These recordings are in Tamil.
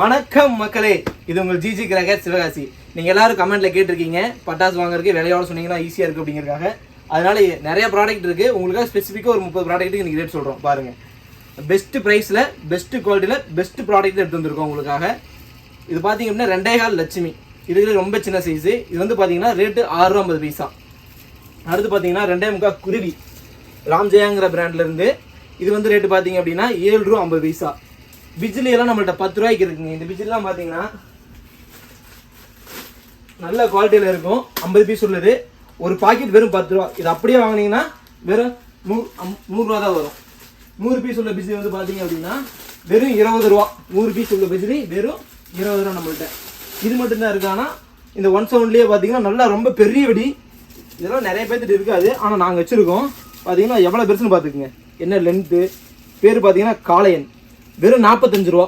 வணக்கம் மக்களே. இது உங்கள் ஜிஜி கிரகர் சிவகாசி. நீங்கள் எல்லாரும் கமெண்ட்டில் கேட்டிருக்கீங்க. பட்டாசு வாங்குறதுக்கு விலையோட சொன்னீங்கன்னா ஈஸியாக இருக்கு அப்படிங்கிறதுக்காக. அதனால நிறைய ப்ராடக்ட் இருக்குது உங்களுக்காக ஸ்பெசிஃபிக்காக ஒரு முப்பது ப்ராடக்ட்டுக்கு இன்றைக்கி ரேட் சொல்கிறோம் பாருங்கள் பெஸ்ட்டு ப்ரைஸில் பெஸ்ட்டு குவாலிட்டியில் பெஸ்ட்டு ப்ராடக்ட் எடுத்து வந்திருக்கோம் உங்களுக்காக. இது பார்த்தீங்க அப்படின்னா ரெண்டே கால் லட்சுமி. இதுல ரொம்ப சின்ன சைஸு இது வந்து பார்த்தீங்கன்னா ரேட்டு ஆறு ரூபா ஐம்பது பைசா. அடுத்து பார்த்தீங்கன்னா ரெண்டே முக்கால் குருவி. ராம்ஜெயாங்கிற பிராண்ட்லேருந்து இது வந்து ரேட்டு பார்த்தீங்க அப்படின்னா ஏழு ரூபா ஐம்பது பைசா. பிஜிலி எல்லாம் நம்மள்ட்ட பத்து ரூபாய்க்கு இருக்குங்க. இந்த பிஜிலாம் பார்த்தீங்கன்னா நல்ல குவாலிட்டியில் இருக்கும். ஐம்பது பீஸ் உள்ளது. ஒரு பாக்கெட் வெறும் பத்து ரூபா. இது அப்படியே வாங்குனீங்கன்னா வெறும் நூறு அம்- நூறுரூவா தான் வரும். நூறு பீஸ் உள்ள பிஜிலி வந்து பார்த்தீங்க அப்படின்னா வெறும் இருபது ரூபா. நூறு பீஸ் உள்ள பிஜிலி வெறும் இருபது ரூபா நம்மள்ட்ட. இது மட்டும்தான் இருக்கானா இந்த ஒன் செவன்லேயே பார்த்தீங்கன்னா நல்லா ரொம்ப பெரிய வெடி. இதெல்லாம் நிறைய பேர்த்துட்டு இருக்காது. ஆனால் நாங்கள் வச்சுருக்கோம். பார்த்தீங்கன்னா எவ்வளோ பெருசுன்னு பார்த்துக்குங்க என்ன லென்த்து பேர் பார்த்தீங்கன்னா காளையன். வெறும் நாற்பத்தஞ்சு ரூபா.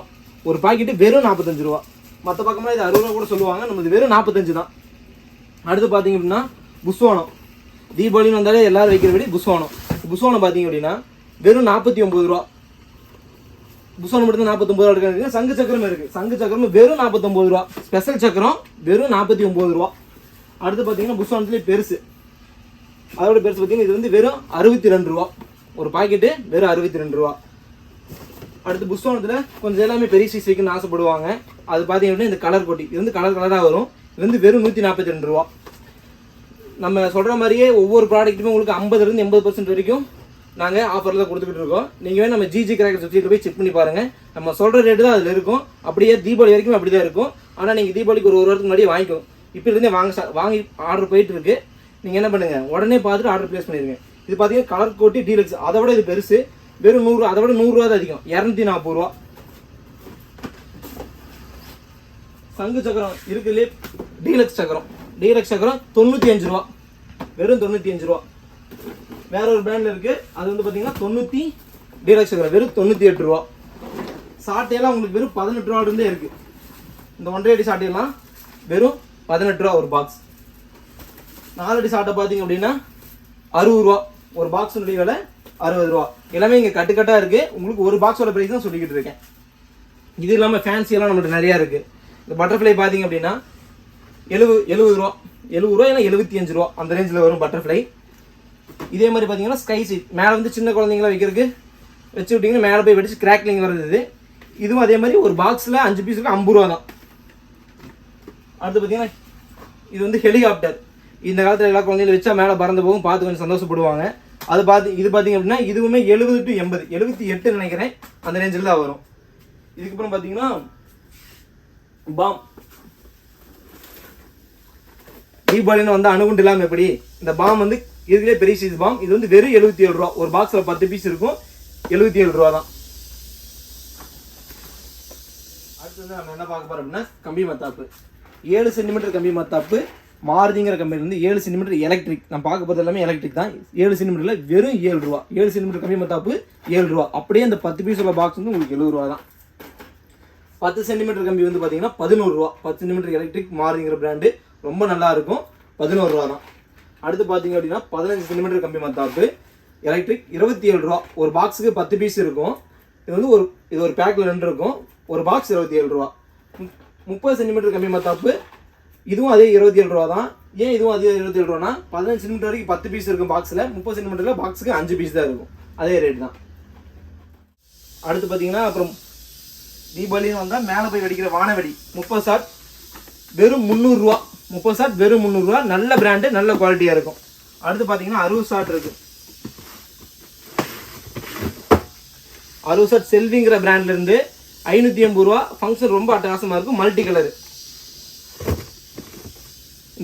ஒரு பாக்கெட்டு வெறும் நாற்பத்தஞ்சு ரூபா. மற்ற பக்கமாக இது அறுபது ரூபா கூட சொல்லுவாங்க. நம்மது வெறும் நாற்பத்தஞ்சு தான். அடுத்து பார்த்தீங்க அப்படின்னா புஸ்வானம். தீபாவளின்னு வந்தாலே எல்லோரும் வைக்கிறபடி புஸ்வானம். புஸ்வானம் பார்த்தீங்க அப்படின்னா வெறும் நாற்பத்தி ஒம்பது ரூபா. புஸ்வானம் மட்டும் நாற்பத்தொம்பது ரூபா இருக்கு சங்கு சக்கரம் இருக்கு. சங்கு சக்கரம் வெறும் நாற்பத்தொம்பது ரூபா. ஸ்பெஷல் சக்கரம் வெறும் நாற்பத்தி ஒம்பது ரூபா. அடுத்து பார்த்தீங்கன்னா புஸ்வானத்துலேயே பெருசு. அதோட பெருசு பார்த்தீங்கன்னா இது வந்து வெறும் அறுபத்தி ரெண்டு ரூபா. ஒரு பாக்கெட்டு வெறும் அறுபத்தி ரெண்டு ரூபா. அடுத்து புஸ்வானத்தில் கொஞ்சம் எல்லாமே பெரிய சைஸ் வைக்கணும்னு ஆசைப்படுவாங்க. அது பார்த்தீங்க அப்படின்னா இந்த கலர் கொட்டி. இது வந்து கலர் கலராக வரும். இது வந்து வெறும் நூற்றி நாற்பத்தி ரெண்டு ரூபா. நம்ம சொல்கிற மாதிரியே ஒவ்வொரு ப்ராடக்ட்டுமே உங்களுக்கு ஐம்பதுலேருந்து எண்பது பர்சன்ட் வரைக்கும் நாங்கள் ஆஃபரில் கொடுத்துக்கிட்டு இருக்கோம். நீங்கள் வேணும் நம்ம ஜிஜி கிராக்கர்ஸ் வெப்சைட்டில் போய் செக் பண்ணி பாருங்கள் நம்ம சொல்கிற ரேட்டு தான் அதில் இருக்கும். அப்படியே தீபாவளி வரைக்கும் அப்படி தான் இருக்கும். ஆனால் நீங்கள் தீபாவளிக்கு ஒரு ஒரு வாரத்துக்கு முன்னாடி வாங்கிக்கோ இப்போலேருந்தே வாங்க வாங்கி ஆர்டர் போயிட்டு இருக்கு நீங்கள் என்ன பண்ணுங்கள் உடனே பார்த்துட்டு ஆர்டர் ப்ளேஸ் பண்ணிடுங்க. இது பார்த்தீங்கன்னா கலர் கோட்டி டீலக்ஸ் அதை விட இது பெருசு. வெறும் நூறு அதை விட நூறுரூவா தான் அதிகம். இரநூத்தி நாற்பது ரூபா. சங்கு சக்கரம் இருக்குல்லே டீலக்ஸ் சக்கரம். டீலக்ஸ் சக்கரம் தொண்ணூற்றி அஞ்சு ரூபா. வெறும் தொண்ணூற்றி அஞ்சு ரூபா. வேற ஒரு பிராண்டில் இருக்கு. அது வந்து பார்த்தீங்கன்னா தொண்ணூற்றி டீலக்ஸ் சக்கரம். வெறும் தொண்ணூற்றி எட்டு ரூபா. சாட்டையெல்லாம் உங்களுக்கு வெறும் பதினெட்டு ரூபாலேருந்தே இருக்குது இருக்கு. இந்த ஒன்றரை அடி சாட்டையெல்லாம் வெறும் பதினெட்டு ரூபா ஒரு பாக்ஸ் நாலு அடி சாட்டை பார்த்தீங்க அப்படின்னா அறுபது ரூபா. ஒரு பாக்ஸுடைய விலை அறுபது ரூபா. எல்லாமே இங்கே கட்டுக்கட்டாக இருக்குது உங்களுக்கு ஒரு பாக்ஸோட ப்ரைஸ் தான் சொல்லிக்கிட்டு இருக்கேன். இது இல்லாமல் ஃபேன்சியெல்லாம் நம்மள்ட்ட நிறையா இருக்குது இந்த பட்டர்ஃப்ளை பார்த்தீங்க அப்படின்னா எழுபது எழுபது ரூபா. எழுபது ரூபா ஏன்னா எழுபத்தி அஞ்சு ரூபா. அந்த ரேஞ்சில் வரும் பட்டர்ஃப்ளை இதே மாதிரி பார்த்தீங்கன்னா ஸ்கை சீட் மேலே வந்து சின்ன குழந்தைங்களா வைக்கிறதுக்கு வச்சு விட்டிங்கன்னா மேலே போய் வெடிச்சு கிராக்லிங் வருது இது. இதுவும் அதே மாதிரி ஒரு பாக்ஸில் அஞ்சு பீஸுக்கு ஐம்பது ரூபா தான். அடுத்து பார்த்தீங்கன்னா இது வந்து ஹெலிகாப்டர் இந்த காலத்தில் எல்லா குழந்தைகளும் வச்சா மேலே பறந்து போகும். பார்த்து கொஞ்சம் சந்தோஷப்படுவாங்க. அது பார்த்து இது பார்த்தீங்க அப்படின்னா இதுவுமே எழுபது டு எண்பது. எழுபத்தி எட்டு நினைக்கிறேன் அந்த ரேஞ்சில் தான் வரும். இதுக்கப்புறம் பார்த்தீங்கன்னா பாம். தீபாவளின்னு வந்து அணுகுண்டு இல்லாமல் எப்படி? இந்த பாம் வந்து இதுலேயே பெரிய சைஸ் பாம். இது வந்து வெறும் எழுபத்தி ஏழு ரூபா. ஒரு பாக்ஸில் பத்து பீஸ் இருக்கும். எழுபத்தி ஏழு ரூபா தான். அடுத்து வந்து நம்ம என்ன பார்க்க போகிறோம் அப்படின்னா கம்பி மத்தாப்பு. ஏழு சென்டிமீட்டர் கம்பி மத்தாப்பு. மாருதிங்கிற கம்பெனி வந்து ஏழு சென்டிமீட்டர் எலக்ட்ரிக் நான் பார்க்க போகிறது எல்லாமே எலக்ட்ரிக் தான். ஏழு சென்டிமீட்டரில் வெறும் ஏழு ரூபா. ஏழு சென்டிமீட்டர் கம்மி மத்தாப்பு ஏழு ரூபா. அப்படியே அந்த பத்து பீஸ் உள்ள பாக்ஸ் வந்து உங்களுக்கு எழுபது ரூபா தான். பத்து சென்டிமீட்டர் கம்பி வந்து பார்த்தீங்கன்னா பதினோரு ரூபா. பத்து சென்டிமீட்டர் எலக்ட்ரிக் மாருதிங்கிற பிராண்டு ரொம்ப நல்லா இருக்கும். பதினோரு ரூபா தான். அடுத்து பார்த்தீங்க அப்படின்னா பதினஞ்சு சென்டிமீட்டர் கம்பி மத்தாப்பு எலக்ட்ரிக் இருபத்தி ஏழு ரூபா. ஒரு பாக்ஸுக்கு பத்து பீஸ் இருக்கும். இது வந்து ஒரு இது ஒரு பேக்கில் ரெண்டு இருக்கும். ஒரு பாக்ஸ் இருபத்தி ஏழு ரூபா. மு- முப்பது சென்டிமீட்டர் கம்பி மத்தாப்பு இதுவும் அதே இருபத்தி ஏழு ரூபா தான். ஏன் இதுவும் அதே இருபத்தி ஏழு ரூபானா பதினஞ்சு சென்டிமீட்டர் வரைக்கும் பத்து பீஸ் இருக்கும் பாக்ஸில் முப்பது சென்டிமீட்டரில் பாக்ஸுக்கு அஞ்சு பீஸ் தான் இருக்கும். அதே ரேட் தான். அடுத்து பார்த்தீங்கன்னா அப்புறம் தீபாவளின்னு வந்தால் மேலே போய் வெடிக்கிற வானவெடி. முப்பது ஷாட் வெறும் முந்நூறுரூவா முப்பது ஷாட் வெறும் முந்நூறுரூவா நல்ல பிராண்டு நல்ல குவாலிட்டியாக இருக்கும். அடுத்து பார்த்தீங்கன்னா அறுபது ஷாட் இருக்குது அறுபது ஷாட் செல்விங்கிற பிராண்ட்லேருந்து ஐநூற்றி எண்பது ரூபா. ஃபங்க்ஷன் ரொம்ப அட்டகாசமாக இருக்கும். மல்டி கலரு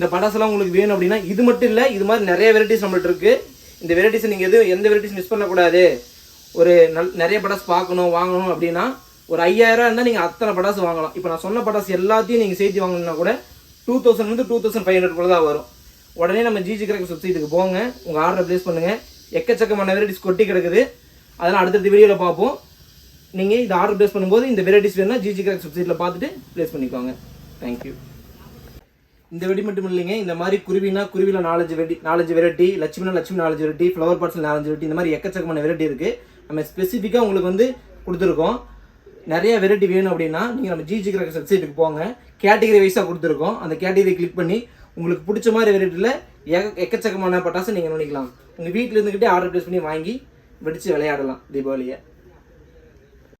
இந்த பட்டாசுலாம் உங்களுக்கு வேணும் அப்படின்னா இது மட்டும் இல்லை இது மாதிரி நிறைய வெரைட்டிஸ் நம்மள்ட்ட இருக்குது இந்த வெரைட்டிஸ் நீங்கள் எதுவும் எந்த வெரைட்டிஸ் மிஸ் பண்ணக்கூடாது. ஒரு நல் நிறைய பட்டாசு பார்க்கணும் வாங்கணும் அப்படின்னா ஒரு ஐயாயிரம் இருந்தால் நீங்கள் அத்தனை பட்டாசு வாங்கலாம். இப்போ நான் சொன்ன பட்டாசு எல்லாத்தையும் நீங்கள் சேர்த்து வாங்கணும்னா கூட டூ தௌசண்ட் வந்து டூ தௌசண்ட் ஃபைவ் ஹண்ட்ரட் தான் வரும். உடனே நம்ம ஜிஜி கிராக் வெப்சைட்டுக்கு போங்க. உங்கள் ஆர்டரை ப்ளேஸ் பண்ணுங்கள் எக்கச்சக்கமான வெரைட்டிஸ் கொட்டி கிடக்குது. அதெல்லாம் அடுத்தடுத்த வீடியோவில் பார்ப்போம். நீங்கள் இந்த ஆர்டர் ப்ளேஸ் பண்ணும்போது இந்த வெரைட்டிஸ் வேணுன்னா ஜிஜி கிராக் வெப்சைட்டில் பார்த்துட்டு ப்ளேஸ் பண்ணிக்கோங்க. தேங்க்யூ இந்த வெடி மட்டும் இல்லைங்க. இந்த மாதிரி குருவினா குருவில நாலஞ்சு வெடி நாலஞ்சு வெரைட்டி லட்சுமினா லட்சுமி நாலஞ்சு வெரைட்டி ஃப்ளவர் பாட்ஸில் நாலஞ்சு வெரைட்டி இந்த மாதிரி எக்கச்சக்கமான வெரைட்டி இருக்குது நம்ம ஸ்பெசிஃபிக்காக உங்களுக்கு வந்து கொடுத்துருக்கோம். நிறைய வெரைட்டி வேணும் அப்படின்னா நீங்கள் நம்ம ஜிஜி கிராக்கர்ஸ் வெப்சைட்டுக்கு போங்க. கேட்டகரி வைஸாக கொடுத்துருக்கோம். அந்த கேட்டகரி கிளிக் பண்ணி உங்களுக்கு பிடிச்ச மாதிரி வெரைட்டியில் எக எக்கச்சக்கமான பட்டாசு நீங்கள் நுழைக்கலாம் உங்கள் வீட்டில் இருந்துக்கிட்டே ஆர்டர் ப்ளேஸ் பண்ணி வாங்கி வெடித்து விளையாடலாம் தீபாவளியை.